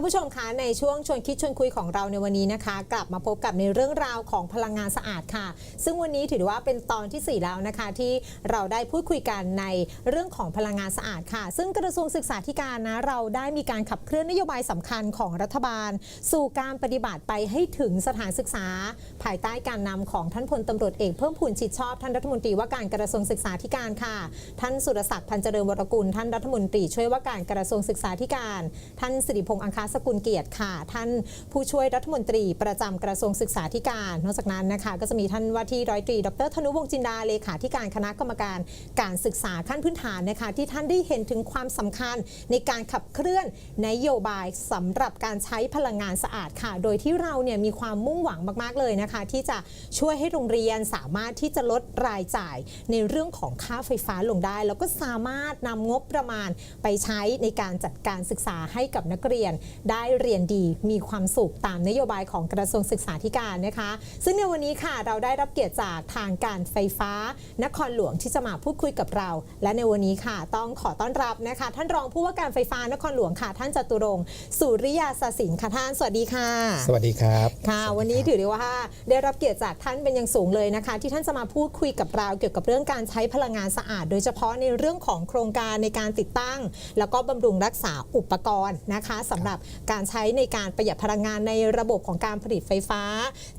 านผู้ชมคะในช่วงชวนคิดชวนคุยของเราในวันนี้นะคะ กลับมาพบกับในเรื่องราวของพลังงานสะอาดค่ะ ซึ่งวันนี้ถือว่าเป็นตอนทีสี่ 4 แล้วนะคะ ที่เราได้พูดคุยกันในเรื่องของพลังงานสะอาดค่ะ ซึ่งกระทรวงศึกษาธิการนะเราได้มีการขับเคลื่อนนโยบายสำคัญของรัฐบาล สู่การปฏิบัติไปให้ถึงสถานศึกษา ภายใต้การนำของท่านพลตำรวจเอกเพิ่มพูนชิดชอบท่านรัฐมนตรีว่าการกระทรวงศึกษาธิการค่ะ ท่านสุรศักดิ์พันเจริญวรกุลท่านรัฐมนตรีช่วยว่าการกระทรวงศึกษาธิการ ท่านสิริพงษ์อังคาสกุลเกียรติค่ะ ท่านผู้ช่วยรัฐมนตรีประจำกระทรวงศึกษาธิการ นอกจากนั้นนะคะ ก็จะมีท่านว่าที่ร้อยตรี ดรธนุวงศ์จินดาเลขาธิการคณะกรรมการการศึกษาขั้นพื้นฐานนะคะ ที่ท่านได้เห็นถึงความสำคัญในการขับเคลื่อนนโยบายสำหรับการใช้พลังงานสะอาดค่ะ โดยที่เราเนี่ยมีความมุ่งหวังมาก ๆ เลยนะคะ ที่จะช่วยให้โรงเรียนสามารถที่จะลดรายจ่ายในเรื่องของค่าไฟฟ้าลงได้ แล้วก็สามารถนำงบประมาณไปใช้ในการจัดการศึกษาให้กับนักเรียนได้เรียนดีมีความสุขตามนโยบายของกระทรวงศึกษาธิการนะคะ ซึ่งในวันนี้ค่ะเราได้รับเกียรติจากทางการไฟฟ้า นครหลวงที่จะมาพูดคุยกับเรา และในวันนี้ค่ะ ต้องขอต้อนรับนะคะ ท่านรองผู้ว่าการไฟฟ้านครหลวงค่ะ ท่านจตุรงค์สุริยาสสินค่ะท่านสวัสดีค่ะ สวัสดีครับค่ะ วันนี้ถือได้ว่าได้รับเกียรติจากท่านเป็นอย่างสูงเลยนะคะ ที่ท่านจะมาพูดคุยกับเราเกี่ยวกับเรื่องการใช้พลังงานสะอาด โดยเฉพาะในเรื่องของโครงการในการติดตั้ง แล้วก็บำรุงรักษาอุปกรณ์นะคะสำหรับการใช้ในการประหยัดพลังงานในระบบของการผลิตไฟฟ้า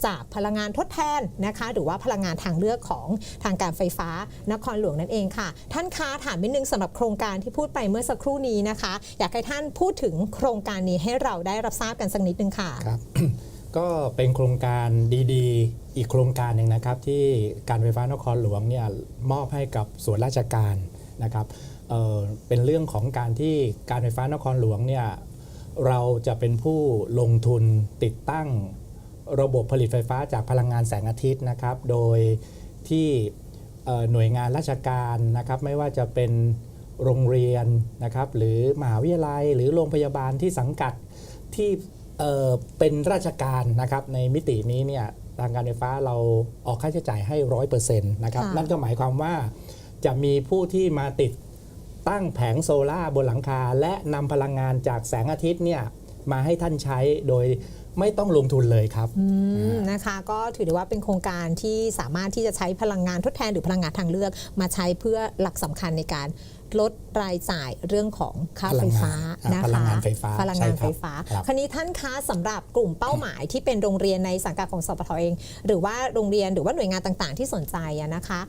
จากพลังงานทดแทนนะคะหรือว่าพลังงานทางเลือกของทางการไฟฟ้านครหลวงนั่นเองค่ะ ท่านคะถามนิดนึงสำหรับโครงการที่พูดไปเมื่อสักครู่นี้นะคะ อยากให้ท่านพูดถึงโครงการนี้ให้เราได้รับทราบกันสักนิดนึงค่ะครับก็เป็นโครงการดีๆ อีกโครงการหนึ่งนะครับ ที่การไฟฟ้านครหลวงเนี่ยมอบให้กับส่วนราชการนะครับเเป็นเรื่องของการที่การไฟฟ้านครหลวงเนี่ย เราจะเป็นผู้ลงทุนติดตั้งระบบผลิตไฟฟ้าจากพลังงานแสงอาทิตย์นะครับ โดยที่เอ่อหน่วยงานราชการนะครับ ไม่ว่าจะเป็นโรงเรียนนะครับ หรือมหาวิทยาลัย หรือโรงพยาบาลที่สังกัดที่เอ่อเป็นราชการนะครับในมิตินี้เนี่ยทางการไฟฟ้าเราออกค่าใช้จ่ายให้ร้อยเปอร์เซ็นต์นะครับค่ะนั่นก็หมายความว่าจะมีผู้ที่มาติด ตั้งแผงโซล่าร์บนหลังคา และนำพลังงานจากแสงอาทิตย์เนี่ยมาให้ท่านใช้โดยไม่ต้องลงทุนเลยครับอืมนะคะ ก็ถือได้ว่าเป็นโครงการที่สามารถที่จะใช้พลังงานทดแทนหรือพลังงานทางเลือก มาใช้เพื่อหลักสำคัญในการลดรายจ่ายเรื่องของค่าไฟฟ้าพลังงานนะคะพลังงานไฟฟ้าพลังงานใช่คไฟรับฟ้าครับคราวนี้ท่านคะสำหรับกลุ่มเป้าหมายที่เป็นโรงเรียนในสังกัดของสปทเอง หรือว่าโรงเรียนหรือว่าหน่วยงานต่างๆ ที่สนใจอะนะคะ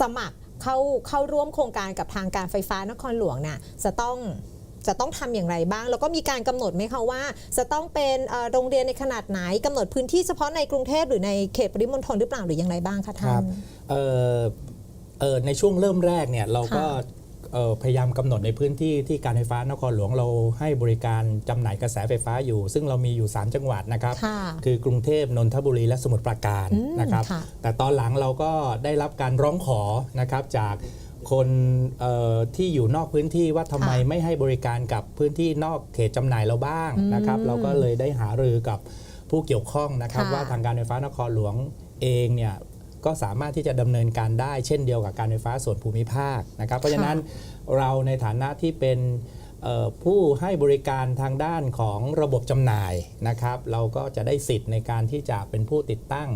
สมัคร เข้าเข้าร่วมโครงการกับทางการไฟฟ้านครหลวงเนี่ยจะต้องจะต้องทำอย่างไรบ้าง แล้วก็มีการกำหนดไหมคะว่า จะต้องเป็นเอ่อโรงเรียนในขนาดไหนกำหนดพื้นที่เฉพาะในกรุงเทพหรือในเขตปริมณฑลหรือเปล่าหรืออย่างไรบ้างคะคท่ารันบเอ่อเอ่อในช่วงเริ่มแรกเนี่ยเราก็ค่ะเอ่อ พยายามกำหนดในพื้นที่ที่การไฟฟ้านครหลวงเราให้บริการจำหน่ายกระแสไฟฟ้าอยู่ ซึ่งเรามีอยู่ 3 จังหวัดนะครับค่ะคือกรุงเทพนนทบุรีและสมุทรปราการอืมนะครับค่ะแต่ตอนหลังเราก็ได้รับการร้องขอนะครับจากคนเอ่อที่อยู่นอกพื้นที่ว่าทำไมค่ะไม่ให้บริการกับพื้นที่นอกเขตจำหน่ายเราบ้างนะครับอืมเราก็เลยได้หารือกับผู้เกี่ยวข้องนะครับค่ะว่าทางการไฟฟ้านครหลวงเองเนี่ย ก็สามารถที่จะดำเนินการได้เช่นเดียวกับการไฟฟ้าส่วนภูมิภาคนะครับ เพราะฉะนั้นเราในฐานะที่เป็นเอ่อผู้ให้บริการทางด้านของระบบจำหน่ายนะครับ เราก็จะได้สิทธิ์ในการที่จะเป็นผู้ติดตั้ง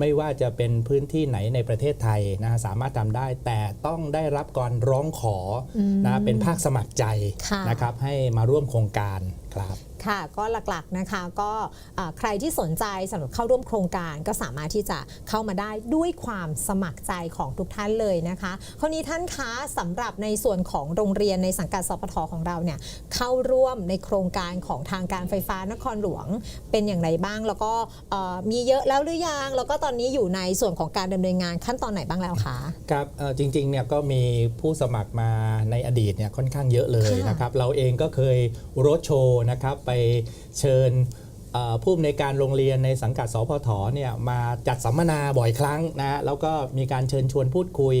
ไม่ว่าจะเป็นพื้นที่ไหนในประเทศไทยนะฮะสามารถทำได้ แต่ต้องได้รับการร้องขออมนะเป็นภาคสมัครใจค่ะนะครับให้มาร่วมโครงการครับค่ะก็หลักๆนะคะก็อ่าใครที่สนใจสำหรับเข้าร่วมโครงการก็สามารถที่จะเข้ามาได้ด้วยความสมัครใจของทุกท่านเลยนะคะคราวนี้ท่านคะสำหรับในส่วนของโรงเรียนในสังกัดสปทของเราเนี่ยเข้าร่วมในโครงการของทางการไฟฟ้านครหลวงเป็นอย่างไรบ้าง แล้วก็เอ่อมีเยอะแล้วหรือยังแล้วก็ตอนนี้อยู่ในส่วนของการดำเนินงานขั้นตอนไหนบ้างแล้วคะครับเอ่อจริงๆเนี่ยก็มีผู้สมัครมาในอดีตเนี่ยค่อนข้างเยอะเลยค่ะนะครับเราเองก็เคยโรดโชว์นะครับไปเชิญเอ่อผู้อำนวยการโรงเรียนในสังกัดสพทเนี่ยมาจัดสัมมนาบ่อยครั้งนะฮะแล้วก็มีการเชิญชวนพูดคุย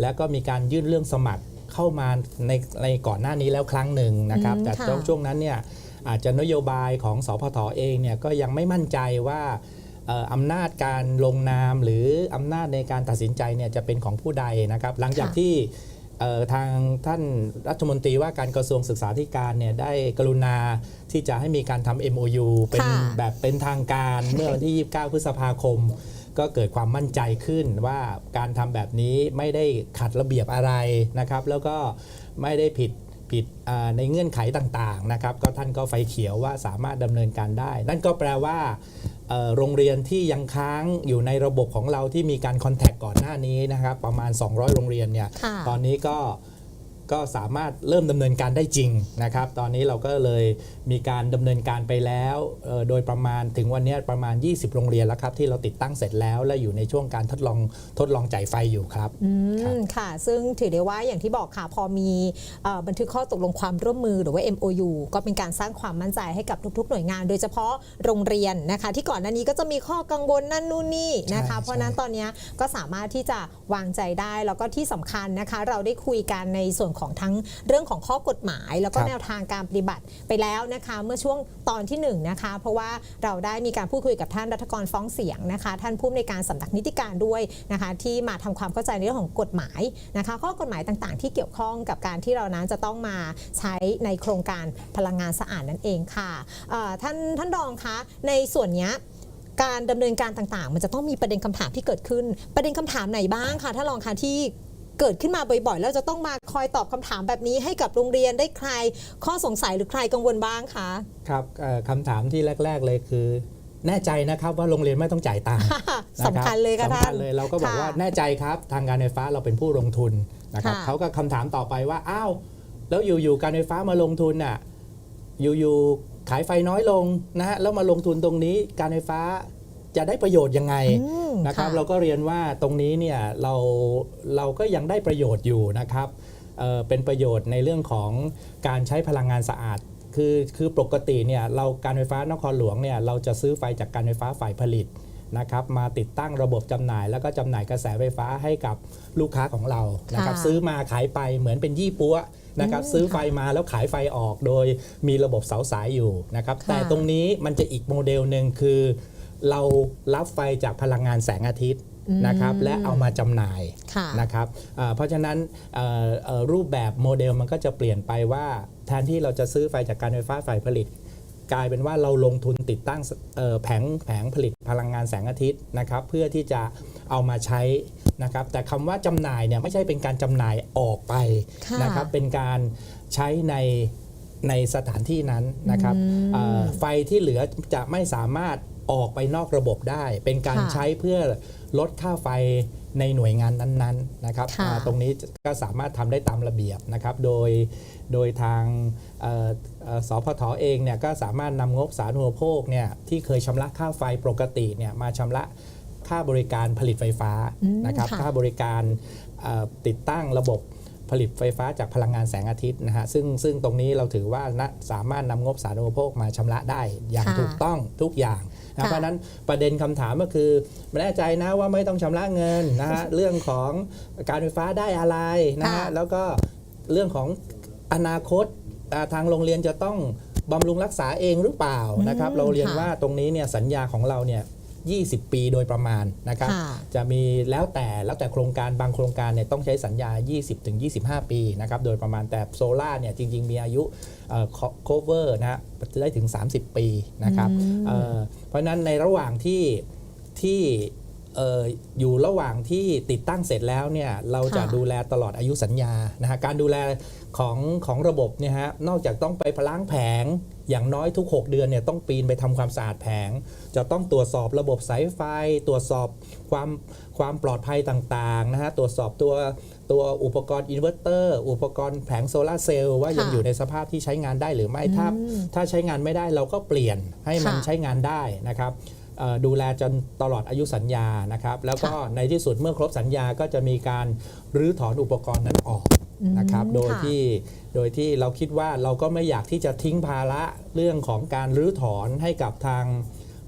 แล้วก็มีการยื่นเรื่องสมัครเข้ามาในในก่อนหน้านี้แล้วครั้งหนึ่งนะครับอืมแต่ค่ะช่วงช่วงนั้นเนี่ยอาจจะนโยบายของสพทเองเนี่ยก็ยังไม่มั่นใจว่าเอ่ออำนาจการลงนามหรืออำนาจในการตัดสินใจเนี่ยจะเป็นของผู้ใดนะครับ หลังจากค่ะที่เอ่อทางท่านรัฐมนตรีว่าการกระทรวงศึกษาธิการเนี่ยได้กรุณาที่จะให้มีการทำ MOU เป็นค่ะแบบเป็นทางการเมื่อวันที่ 29 พฤษภาคม ก็เกิดความมั่นใจขึ้นว่าการทำแบบนี้ไม่ได้ขัดระเบียบอะไรนะครับ แล้วก็ไม่ได้ผิด ผิดอ่าในเงื่อนไขต่างๆนะครับก็ท่านก็ไฟเขียวว่าสามารถดำเนินการได้ นั่นก็แปลว่าเอ่อโรงเรียนที่ยังค้างอยู่ในระบบของเราที่มีการคอนแทคก่อนหน้านี้นะครับประมาณ 200 โรงเรียนเนี่ยค่ะตอนนี้ก็ ก็สามารถเริ่มดำเนินการได้จริงนะครับ ตอนนี้เราก็เลยมีการดำเนินการไปแล้วเอ่อโดยประมาณถึงวันนี้ประมาณ 20 โรงเรียนแล้วครับ ที่เราติดตั้งเสร็จแล้วและอยู่ในช่วงการทดลองทดลองจ่ายไฟอยู่ครับอืครับมค่ะ ซึ่งถือได้ว่าอย่างที่บอกค่ะพอมีเอ่อบันทึกข้อตกลงความร่วมมือหรือว่า MOU ก็เป็นการสร้างความมั่นใจให้กับทุก ๆ หน่วยงาน โดยเฉพาะโรงเรียนนะคะ ที่ก่อนหน้านี้ก็จะมีข้อกังวลนั่นนู่นนี่นะคะใช่เพราะฉะนั้นตอนนี้ก็สามารถที่จะวางใจได้แล้วก็ที่สำคัญนะคะ เราได้คุยกันในส่วนของทั้งเรื่องของข้อกฎหมาย แล้วก็ครับ แนวทางการปฏิบัติไปแล้วนะคะ เมื่อช่วงตอนที่หนึ่งนะคะ เพราะว่าเราได้มีการพูดคุยกับท่านรัฐกรฟ้องเสียงนะคะ ท่านผู้อำนวยการสำนักนิติการด้วยนะคะ ที่มาทำความเข้าใจในเรื่องของกฎหมายนะคะ ข้อกฎหมายต่างๆ ที่เกี่ยวข้องกับการที่เรานั้นจะต้องมาใช้ในโครงการพลังงานสะอาดนั่นเองค่ะเอ่อท่านท่านรองคะในส่วนเนี้ย การดำเนินการต่างๆ มันจะต้องมีประเด็นคำถามที่เกิดขึ้น ประเด็นคำถามไหนบ้างคะท่านรองคะที่ เกิดขึ้นมาบ่อยๆ แล้วจะต้องมาคอยตอบคำถามแบบนี้ให้กับโรงเรียนได้คลายข้อสงสัยหรือคลายกังวลบ้างคะ ครับเอ่อคำถามที่แรก ๆ เลยคือ แน่ใจนะครับว่าโรงเรียนไม่ต้องจ่ายตังค์นะครับสำคัญเลยค่ะท่านสำคัญเลยเราก็บอกว่าค่ะแน่ใจครับทางการไฟฟ้าเราเป็นผู้ลงทุนนะครับค่ะเขาก็คำถามต่อไปว่าอ้าวแล้วอยู่ๆการไฟฟ้ามาลงทุนน่ะอยู่ๆขายไฟน้อยลงนะฮะแล้วมาลงทุนตรงนี้การไฟฟ้า จะได้ประโยชน์ยังไงอืมนะครับ เราก็เรียนว่าตรงนี้เนี่ยเราเราก็ยังได้ประโยชน์อยู่นะครับเอ่อเป็นประโยชน์ในเรื่องของการใช้พลังงานสะอาด คือคือปกติเนี่ยเราการไฟฟ้านครหลวงเนี่ยเราจะซื้อไฟจากการไฟฟ้าฝ่ายผลิตนะครับมาติดตั้งระบบจำหน่าย แล้วก็จำหน่ายกระแสไฟฟ้าให้กับลูกค้าของเรานะครับค่ะซื้อมาขายไปเหมือนเป็นยี่ปัวนะครับอืมซื้อไฟมาแล้วขายไฟออกโดยมีระบบเสาสายอยู่นะครับค่ะแต่ตรงนี้มันจะอีกโมเดลหนึ่งคือ เรารับไฟจากพลังงานแสงอาทิตย์นะครับอืมและเอามาจำหน่ายค่ะนะครับอ่าเพราะฉะนั้นเอ่อเอ่อรูปแบบโมเดลมันก็จะเปลี่ยนไปว่าแทนที่เราจะซื้อไฟจากการไฟฟ้าฝ่ายผลิต กลายเป็นว่าเราลงทุนติดตั้งเอ่อแผงแผงผลิตพลังงานแสงอาทิตย์นะครับเพื่อที่จะเอามาใช้นะครับแต่คำว่าจำหน่ายเนี่ยไม่ใช่เป็นการจำหน่ายออกไปค่ะนะครับเป็นการใช้ในในสถานที่นั้นนะครับอืมเอ่อไฟที่เหลือจะไม่สามารถ ออกไปนอกระบบได้ เป็นการค่ะใช้เพื่อลดค่าไฟในหน่วยงานนั้นๆนะครับค่ะอ่าตรงนี้ก็สามารถทำได้ตามระเบียบนะครับ โดยโดยทางเอ่อเอ่อสพทเองเนี่ยก็สามารถนำงบสาธารณูปโภคเนี่ยที่เคยชำระค่าไฟปกติเนี่ยมาชำระค่าบริการผลิตไฟฟ้าอืมนะครับค่ะค่าบริการเอ่อติดตั้งระบบผลิตไฟฟ้าจากพลังงานแสงอาทิตย์นะฮะซึ่งซึ่งตรงนี้เราถือว่านะสามารถนำงบสาธารณูปโภคมาชำระได้อย่างค่ะถูกต้องทุกอย่าง นะค่ะเพราะฉะนั้นประเด็นคำถามก็คือไม่แน่ใจนะว่าไม่ต้องชำระเงินนะฮะเรื่องของการไฟฟ้าได้อะไรนะฮะค่ะแล้วก็เรื่องของอนาคตอ่าทางโรงเรียนจะต้องบำรุงรักษาเองหรือเปล่านะครับอืมเราเรียนค่ะว่าตรงนี้เนี่ยสัญญาของเราเนี่ย 20 ปีโดยประมาณนะครับค่ะจะมีแล้วแต่แล้วแต่โครงการบางโครงการเนี่ยต้องใช้สัญญา 20-25 ปีนะครับโดยประมาณแต่โซล่าเนี่ยจริง ๆ มีอายุเอ่อ cover นะฮะได้ถึง 30 ปีนะครับอืมเอ่อเพราะฉะนั้นในระหว่างที่ที่เอ่ออยู่ระหว่างที่ติดตั้งเสร็จแล้วเนี่ยเราจะค่ะดูแลตลอดอายุสัญญานะฮะการดูแลของของระบบเนี่ยฮะนอกจากต้องไปพล้างแผง อย่างน้อยทุก 6 เดือนเนี่ยต้องปีนไปทำความสะอาดแผง จะต้องตรวจสอบระบบสายไฟ ตรวจสอบความความปลอดภัยต่างๆนะฮะตรวจสอบตัวตัวอุปกรณ์อินเวอร์เตอร์อุปกรณ์แผงโซลาร์เซลล์ว่ายังค่ะอยู่ในสภาพที่ใช้งานได้หรือไม่ถ้าอืมถ้าใช้งานไม่ได้เราก็เปลี่ยนให้มันค่ะใช้งานได้นะครับเอ่อดูแลจนตลอดอายุสัญญานะครับ แล้วก็ในที่สุดเมื่อครบสัญญาก็จะมีการรื้อถอนอุปกรณ์นั้นออก นะครับอืมโดยค่ะที่โดยที่เราคิดว่าเราก็ไม่อยากที่จะทิ้งภาระเรื่องของการรื้อถอนให้กับทาง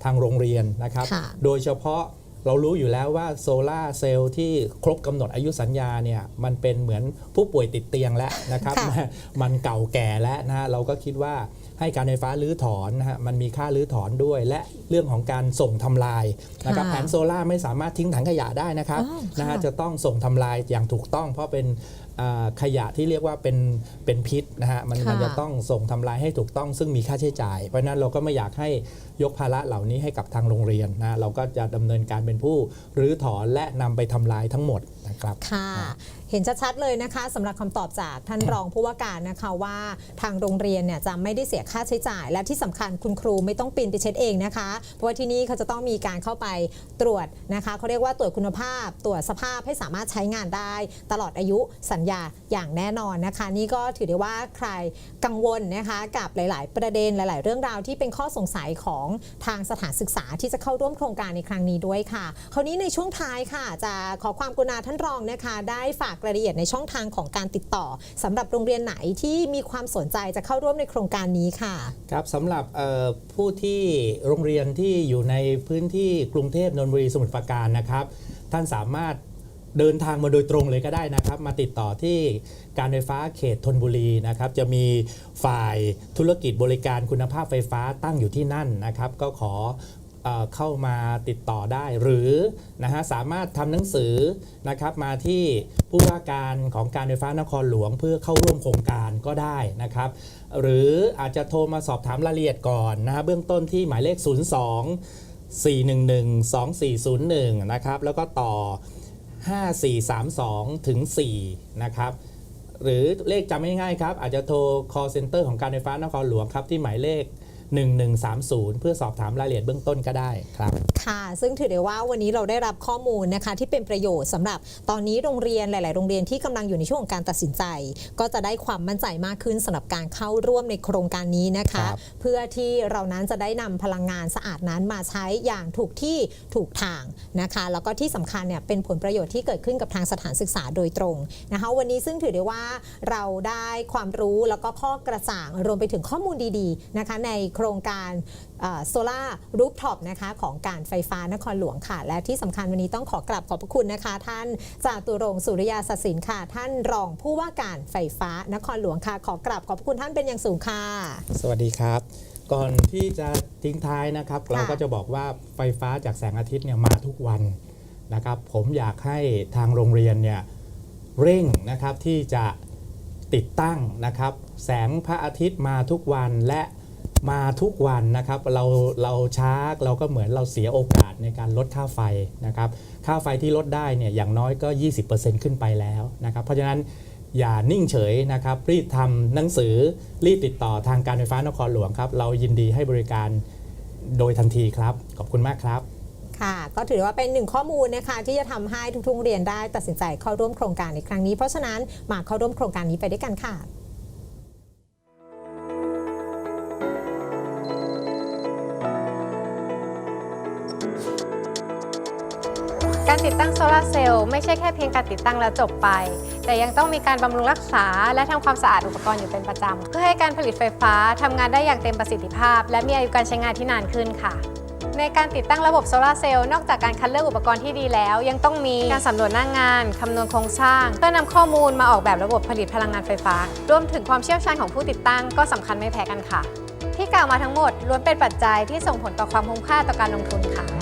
ทางโรงเรียนนะครับค่ะโดยเฉพาะเรารู้อยู่แล้วว่าโซลาร์เซลล์ที่ครบกำหนดอายุสัญญาเนี่ยมันเป็นเหมือนผู้ป่วยติดเตียงแล้วนะครับค่ะมันเก่าแก่แล้วนะฮะเราก็คิดว่าให้การไฟฟ้ารื้อถอนนะฮะมันมีค่ารื้อถอนด้วย และเรื่องของการส่งทำลายนะครับค่ะแผงโซล่าร์ไม่สามารถทิ้งถังขยะได้นะครับอ้าวนะฮะค่ะจะต้องส่งทำลายอย่างถูกต้อง เพราะเป็นอ่า ขยะที่เรียกว่าเป็นเป็นพิษนะฮะมันค่ะมันจะต้องส่งทำลายให้ถูกต้องซึ่งมีค่าใช้จ่าย เพราะฉะนั้นเราก็ไม่อยากให้ยกภาระเหล่านี้ให้กับทางโรงเรียนนะเราก็จะดำเนินการเป็นผู้รื้อถอนและนำไปทำลายทั้งหมดนะครับค่ะเห็นชัดๆเลยนะคะสำหรับคำตอบจากท่านรองผู้ว่าการนะคะว่าทางโรงเรียนเนี่ยจะไม่ได้เสียค่าใช้จ่าย และที่สำคัญคุณครูไม่ต้องปีนไปเช็ดเองนะคะ เพราะว่าที่นี่เขาจะต้องมีการเข้าไปตรวจนะคะเขาเรียกว่าตรวจคุณภาพ ตรวจสภาพให้สามารถใช้งานได้ ตลอดอายุสัญญาอย่างแน่นอนนะคะ นี่ก็ถือได้ว่าใครกังวลนะคะกับหลาย ๆ ประเด็นหลาย ๆ เรื่องราวที่เป็นข้อสงสัยของทางสถานศึกษาที่จะเข้าร่วมโครงการในครั้งนี้ด้วยค่ะ คราวนี้ในช่วงท้ายค่ะ จะขอความกรุณาท่านรองนะคะ ได้ฝากรายละเอียดในช่องทางของการติดต่อสำหรับโรงเรียนไหนที่มีความสนใจจะเข้าร่วมในโครงการนี้ค่ะครับสำหรับผู้ที่โรงเรียนที่อยู่ในพื้นที่กรุงเทพนนทบุรีสมุทรปราการนะครับ ท่านสามารถ เดินทางมาโดยตรงเลยก็ได้นะครับ มาติดต่อที่การไฟฟ้าเขตธนบุรีนะครับจะมีฝ่ายธุรกิจบริการคุณภาพไฟฟ้าตั้งอยู่ที่นั่นนะครับ ก็ขอเข้ามาติดต่อได้หรือนะฮะสามารถทำหนังสือนะครับมาที่ผู้ว่าการของการไฟฟ้านครหลวงเพื่อเข้าร่วมโครงการก็ได้นะครับ หรืออาจจะโทรมาสอบถามรายละเอียดก่อนนะฮะเบื้องต้นที่หมายเลข 02 411 2401 นะครับแล้วก็ต่อ 5432 ถึง 4 นะครับ หรือเลขจำง่ายๆครับ อาจจะโทร call center ของการไฟฟ้านครหลวงครับ ที่หมายเลข 1130 เพื่อสอบถามรายละเอียดเบื้องต้นก็ได้ครับ ค่ะ ซึ่งถือได้ว่าวันนี้เราได้รับข้อมูลนะคะที่เป็นประโยชน์สำหรับตอนนี้โรงเรียนหลาย ๆ โรงเรียนที่กำลังอยู่ในช่วงของการตัดสินใจ ก็จะได้ความมั่นใจมากขึ้นสำหรับการเข้าร่วมในโครงการนี้นะคะครับเพื่อที่เรานั้นจะได้นำพลังงานสะอาดนั้นมาใช้อย่างถูกที่ถูกทางนะคะ แล้วก็ที่สำคัญเนี่ยเป็นผลประโยชน์ที่เกิดขึ้นกับทางสถานศึกษาโดยตรงนะคะ วันนี้ซึ่งถือได้ว่าเราได้ความรู้แล้วก็ข้อกระจ่างรวมไปถึงข้อมูลดี ๆ นะคะในโครงการโซล่ารูฟท็อปนะคะของการไฟฟ้านครหลวงค่ะ และที่สำคัญวันนี้ต้องขอกราบขอบพระคุณนะคะ ท่านจาตุรงค์สุริยาสสินค่ะ ท่านรองผู้ว่าการไฟฟ้านครหลวงค่ะ ขอกราบขอบพระคุณท่านเป็นอย่างสูงค่ะ สวัสดีครับ ก่อนที่จะทิ้งท้ายนะครับค่ะเราก็จะบอกว่าไฟฟ้าจากแสงอาทิตย์เนี่ยมาทุกวันนะครับผมอยากให้ทางโรงเรียนเนี่ยเร่งนะครับที่จะติดตั้งนะครับ แสงพระอาทิตย์มาทุกวันและ มาทุกวันนะครับเราเราช้าเราก็เหมือนเราเสียโอกาสในการลดค่าไฟนะครับค่าไฟที่ลดได้เนี่ยอย่างน้อยก็ 20%ขึ้นไปแล้วนะครับเพราะฉะนั้นอย่านิ่งเฉยนะครับรีบทำหนังสือรีบติดต่อทางการไฟฟ้านครหลวงครับ เรายินดีให้บริการโดยทันทีครับ ขอบคุณมากครับค่ะก็ถือว่าเป็นหนึ่งข้อมูลนะคะที่จะทำให้ทุกๆเรียนได้ตัดสินใจเข้าร่วมโครงการในครั้งนี้ เพราะฉะนั้นมาเข้าร่วมโครงการนี้ไปด้วยกันค่ะ การติดตั้งโซลาร์เซลล์ไม่ใช่แค่เพียงการติดตั้งแล้วจบไป แต่ยังต้องมีการบำรุงรักษา และทำความสะอาดอุปกรณ์อยู่เป็นประจำ เพื่อให้การผลิตไฟฟ้าทำงานได้อย่างเต็มประสิทธิภาพ และมีอายุการใช้งานที่นานขึ้นค่ะ ในการติดตั้งระบบโซลาร์เซลล์นอกจากการคัดเลือกอุปกรณ์ที่ดีแล้ว ยังต้องมีการสำรวจหน้างงานคำนวณโครงสร้าง เพื่อนำข้อมูลมาออกแบบระบบผลิตพลังงานไฟฟ้า รวมถึงความเชี่ยวชาญของผู้ติดตั้งก็สำคัญไม่แพ้กันค่ะ ที่กล่าวมาทั้งหมดล้วนเป็นปัจจัยที่ส่งผลต่อความคุ้มค่าต่อการลงทุนค่ะ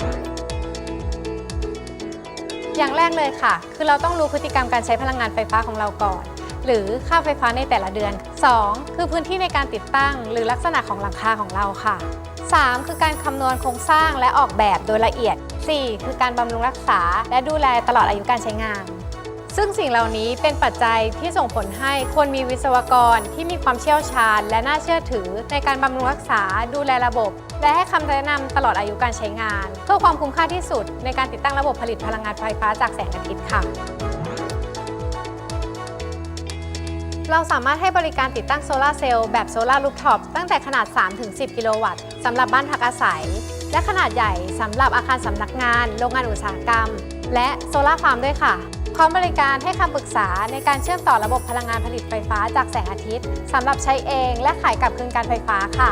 อย่างแรกเลยค่ะ คือเราต้องรู้พฤติกรรมการใช้พลังงานไฟฟ้าของเราก่อน หรือค่าไฟฟ้าในแต่ละเดือน 2. คือพื้นที่ในการติดตั้ง หรือลักษณะของหลังคาของเราค่ะ 3. คือการคำนวณโครงสร้างและออกแบบโดยละเอียด 4. คือการบำรุงรักษา และดูแลตลอดอายุการใช้งาน ซึ่งสิ่งเหล่านี้เป็นปัจจัยที่ส่งผลให้ควรมีวิศวกรที่มีความเชี่ยวชาญ และน่าเชื่อถือในการบำรุงรักษาดูแลระบบ และให้คำแนะนำตลอดอายุการใช้งาน เพื่อความคุ้มค่าที่สุดในการติดตั้งระบบผลิตพลังงานไฟฟ้าจากแสงอาทิตย์ค่ะ เราสามารถให้บริการติดตั้งโซลาร์เซลล์แบบโซลาร์ลูฟท็อปตั้งแต่ขนาด 3-10 กิโลวัตต์สำหรับบ้านพักอาศัย และขนาดใหญ่สำหรับอาคารสำนักงาน โรงงานอุตสาหกรรม และโซลาร์ฟาร์มด้วยค่ะพร้อมบริการให้คำปรึกษาในการเชื่อมต่อระบบพลังงานผลิตไฟฟ้าจากแสงอาทิตย์สำหรับใช้เองและขายกลับคืนการไฟฟ้าค่ะ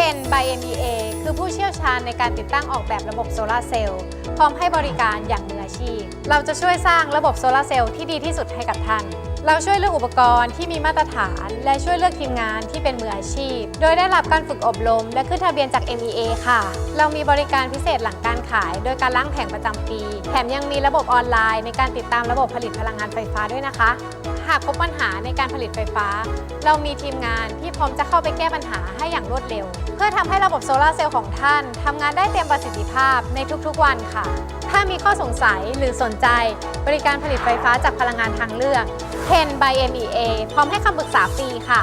เคน by MBA คือผู้เชี่ยวชาญในการติดตั้งออกแบบระบบโซลาร์เซลล์พร้อมให้บริการอย่างมืออาชีพ เราจะช่วยสร้างระบบโซลาร์เซลล์ที่ดีที่สุดให้กับท่าน เราช่วยเลือกอุปกรณ์ที่มีมาตรฐาน และช่วยเลือกทีมงานที่เป็นมืออาชีพ โดยได้รับการฝึกอบรม และขึ้นทะเบียนจาก MEA ค่ะ เรามีบริการพิเศษหลังการขาย โดยการล้างแผงประจำปี แถมยังมีระบบออนไลน์ในการติดตามระบบผลิตพลังงานไฟฟ้าด้วยนะคะ หากพบปัญหาในการผลิตไฟฟ้า เรามีทีมงานที่พร้อมจะเข้าไปแก้ปัญหาให้อย่างรวดเร็ว เพื่อทำให้ระบบโซลาร์เซลล์ของท่านทำงานได้เต็มประสิทธิภาพในทุกๆวันค่ะ ถ้ามีข้อสงสัยหรือสนใจ บริการผลิตไฟฟ้าจากพลังงานทางเลือก 10 by MEA พร้อมให้คำปรึกษาฟรีค่ะ